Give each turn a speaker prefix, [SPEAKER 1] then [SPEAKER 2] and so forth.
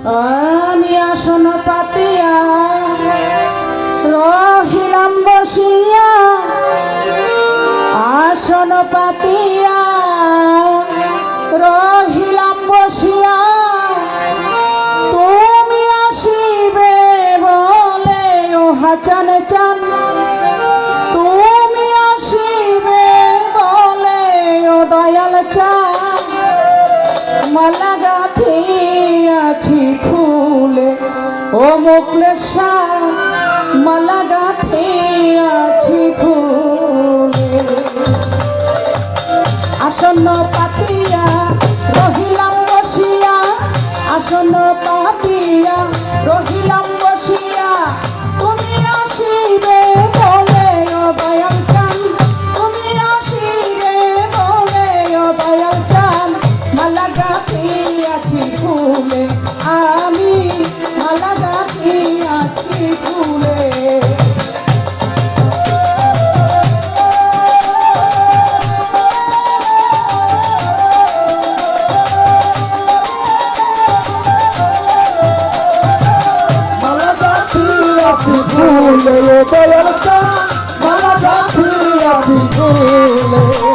[SPEAKER 1] আমি আসন পাতিয়া রহিলাম বসিয়া আসন পাতিয়া মুকলেশা মালা গাথি আসন্ন পাতিয়া রহিলাম বসিয়া, আসন্ন পাতিয়া রহিলাম বসিয়া, তুমি আসিবে বলে ও দয়াল
[SPEAKER 2] চা মালা গাছি ফুলে